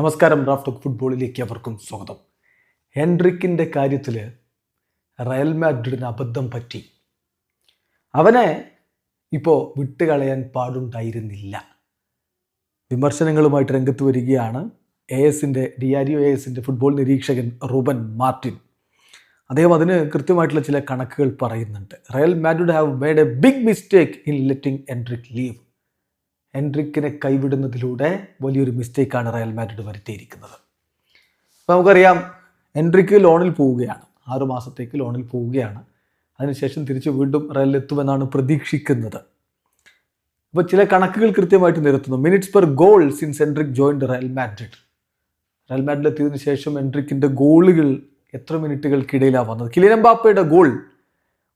നമസ്കാരം ഡ്രാഫ്റ്റ് ഫുട്ബോളിലേക്ക് അവർക്കും സ്വാഗതം. ഹെൻഡ്രിക്കിന്റെ കാര്യത്തിൽ റയൽ മാഡ്രിഡിന് അബദ്ധം പറ്റി. അവനെ ഇപ്പോൾ വിട്ടുകളയാൻ പാടുണ്ടായിരുന്നില്ല. വിമർശനങ്ങളുമായിട്ട് രംഗത്ത് വരികയാണ് എ എസിന്റെ ഡിയാരിയോ എ എസിന്റെ ഫുട്ബോൾ നിരീക്ഷകൻ റൂബൻ മാർട്ടിൻ. അദ്ദേഹം അതിന് കൃത്യമായിട്ടുള്ള ചില കണക്കുകൾ പറയുന്നുണ്ട്. Real Madrid have made a big mistake in letting Endrick leave എൻട്രിക്കിനെ കൈവിടുന്നതിലൂടെ വലിയൊരു മിസ്റ്റേക്കാണ് റയൽ മാഡ്രിഡ് വരുത്തിയിരിക്കുന്നത്. അപ്പോൾ നമുക്കറിയാം എൻട്രിക്ക് ലോണിൽ പോവുകയാണ്. ആറു മാസത്തേക്ക് ലോണിൽ പോവുകയാണ്. അതിനുശേഷം തിരിച്ച് വീണ്ടും റയലിലെത്തുമെന്നാണ് പ്രതീക്ഷിക്കുന്നത്. അപ്പോൾ ചില കണക്കുകൾ കൃത്യമായിട്ട് നിരത്തുന്നു. Minutes per goal since Endrick joined Real Madrid. Real Madrid എത്തിയതിനു ശേഷം എൻട്രിക്കിന്റെ ഗോളുകൾ എത്ര മിനിറ്റുകൾക്കിടയിലാണ് വന്നത്? കിലിയൻ എംബാപ്പയുടെ ഗോൾ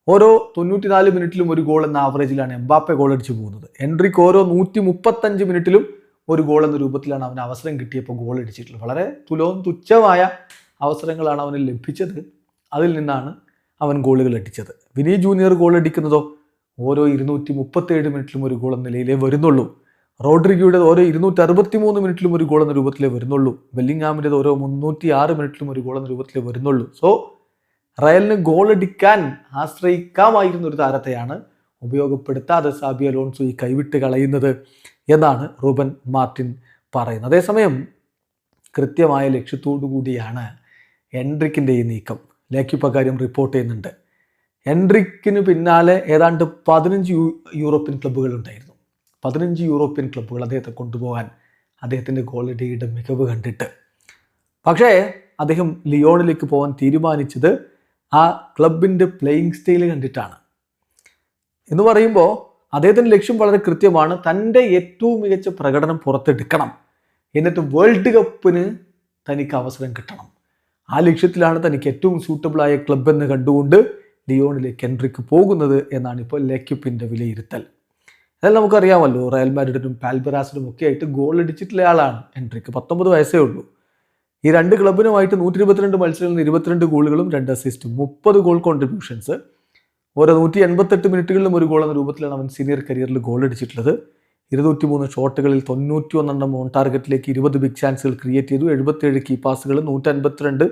ഓരോ തൊണ്ണൂറ്റിനാല് മിനിറ്റിലും ഒരു ഗോൾ എന്ന ആവറേജിലാണ് എംബാപ്പെ ഗോൾ അടിച്ചു പോകുന്നത്. എൻട്രിക്ക് ഓരോ നൂറ്റി മുപ്പത്തഞ്ച് മിനിറ്റിലും ഒരു ഗോൾ എന്ന രൂപത്തിലാണ് അവന് അവസരം കിട്ടിയപ്പോൾ ഗോൾ അടിച്ചിട്ടുള്ളത്. വളരെ തുലവും തുച്ഛമായ അവസരങ്ങളാണ് അവന് ലഭിച്ചത്. അതിൽ നിന്നാണ് അവൻ ഗോളുകൾ അടിച്ചത്. വിനി ജൂനിയർ ഗോൾ അടിക്കുന്നതോ ഓരോ ഇരുന്നൂറ്റി മുപ്പത്തേഴ് മിനിറ്റിലും ഒരു ഗോൾ എന്ന നിലയിലേ വരുന്നുള്ളൂ. റോഡ്രിഗയുടെ ഓരോ ഇരുന്നൂറ്റി അറുപത്തി മൂന്ന് മിനിറ്റിലും ഒരു ഗോൾ എന്ന രൂപത്തിലേ വരുന്നുള്ളൂ. ബെല്ലിംഗാമിന്റെ ഓരോ മുന്നൂറ്റി ആറ് മിനിറ്റിലും ഒരു ഗോൾ എന്ന രൂപത്തിലേ വരുന്നുള്ളൂ. സോ റയലിന് ഗോൾ അടിക്കാൻ ആശ്രയിക്കാമായിരുന്ന ഒരു താരത്തെയാണ് ഉപയോഗപ്പെടുത്താതെ സാബി അലോൺസോ ഈ കൈവിട്ട് കളയുന്നത് എന്നാണ് റൂബൻ മാർട്ടിൻ പറയുന്നത്. അതേസമയം കൃത്യമായ ലക്ഷ്യത്തോടു കൂടിയാണ് എൻട്രിക്കിന്റെ ഈ നീക്കം. ലേക്കിപ്പ കാര്യം റിപ്പോർട്ട് ചെയ്യുന്നുണ്ട്. എൻട്രിക്കിന് പിന്നാലെ ഏതാണ്ട് പതിനഞ്ച് യൂറോപ്യൻ ക്ലബ്ബുകൾ ഉണ്ടായിരുന്നു. പതിനഞ്ച് യൂറോപ്യൻ ക്ലബ്ബുകൾ അദ്ദേഹത്തെ കൊണ്ടുപോകാൻ അദ്ദേഹത്തിന്റെ ഗോളടിയുടെ മികവ് കണ്ടിട്ട്. പക്ഷേ അദ്ദേഹം ലിയോണിലേക്ക് പോകാൻ തീരുമാനിച്ചത് ആ ക്ലബിന്റെ പ്ലേയിങ് സ്റ്റൈൽ കണ്ടിട്ടാണ്. എന്ന് പറയുമ്പോൾ അദ്ദേഹത്തിന്റെ ലക്ഷ്യം വളരെ കൃത്യമാണ്. തന്റെ ഏറ്റവും മികച്ച പ്രകടനം പുറത്തെടുക്കണം. എന്നിട്ട് വേൾഡ് കപ്പിന് തനിക്ക് അവസരം കിട്ടണം. ആ ലക്ഷ്യത്തിലാണ് തനിക്ക് ഏറ്റവും സൂട്ടബിളായ ക്ലബ് എന്ന് കണ്ടുകൊണ്ട് ലിയോണിലേക്ക് എൻട്രിക്ക് പോകുന്നത് എന്നാണ് ഇപ്പോൾ ലെക്യുപ്പിന്റെ വിലയിരുത്തൽ. അതായത് നമുക്കറിയാമല്ലോ. റയൽ മാഡ്രിഡിനും പാൽബറാസിനും ഒക്കെ ആയിട്ട് ഗോൾ അടിച്ചിട്ടുള്ള ആളാണ് എൻട്രിക്ക് പത്തൊമ്പത് വയസ്സേ ഉള്ളൂ. ഈ രണ്ട് ക്ലബിനുമായിട്ട് നൂറ്റി ഇരുപത്തിരണ്ട് മത്സരങ്ങളിൽ ഇരുപത്തിരണ്ട് ഗോളുകളും രണ്ട് അസിസ്റ്റും മുപ്പത് ഗോൾ കോൺട്രിബ്യൂഷൻസ് ഓരോ നൂറ്റി എൺപത്തെട്ട് മിനിറ്റുകളിലും ഒരു ഗോൾ എന്ന രൂപത്തിലാണ് അവൻ സീനിയർ കരിയറിൽ ഗോൾ അടിച്ചിട്ടുള്ളത്. ഇരുന്നൂറ്റി മൂന്ന് ഷോട്ടുകളിൽ തൊണ്ണൂറ്റി ഒന്നെണ്ണം ഓൺ ടാർഗറ്റിലേക്ക് ഇരുപത് ബിഗ് ചാൻസുകൾ ക്രിയേറ്റ് ചെയ്തു. എഴുപത്തേഴ് കീ പാസുകൾ നൂറ്റി അൻപത്തിരണ്ട്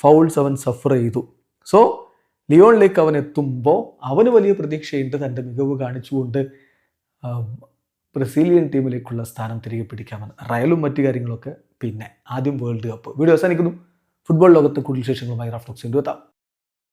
ഫൗൾസ് അവൻ സഫർ ചെയ്തു. സോ ലിയോണിലേക്ക് അവൻ എത്തുമ്പോൾ അവന് വലിയ പ്രതീക്ഷയുണ്ട് തന്റെ മികവ് കാണിച്ചുകൊണ്ട് ബ്രസീലിയൻ ടീമിലേക്കുള്ള സ്ഥാനം തിരികെ പിടിക്കാമെന്ന് റയലും മറ്റു കാര്യങ്ങളൊക്കെ പിന്നെ ആദ്യം വേൾഡ് കപ്പ്. വീഡിയോ അവസാനിക്കുന്നു. ഫുട്ബോൾ ലോകത്ത് കൂടുതൽ വിശേഷങ്ങളുമായി റാഫ്റ്റോക്സ് എത്താം.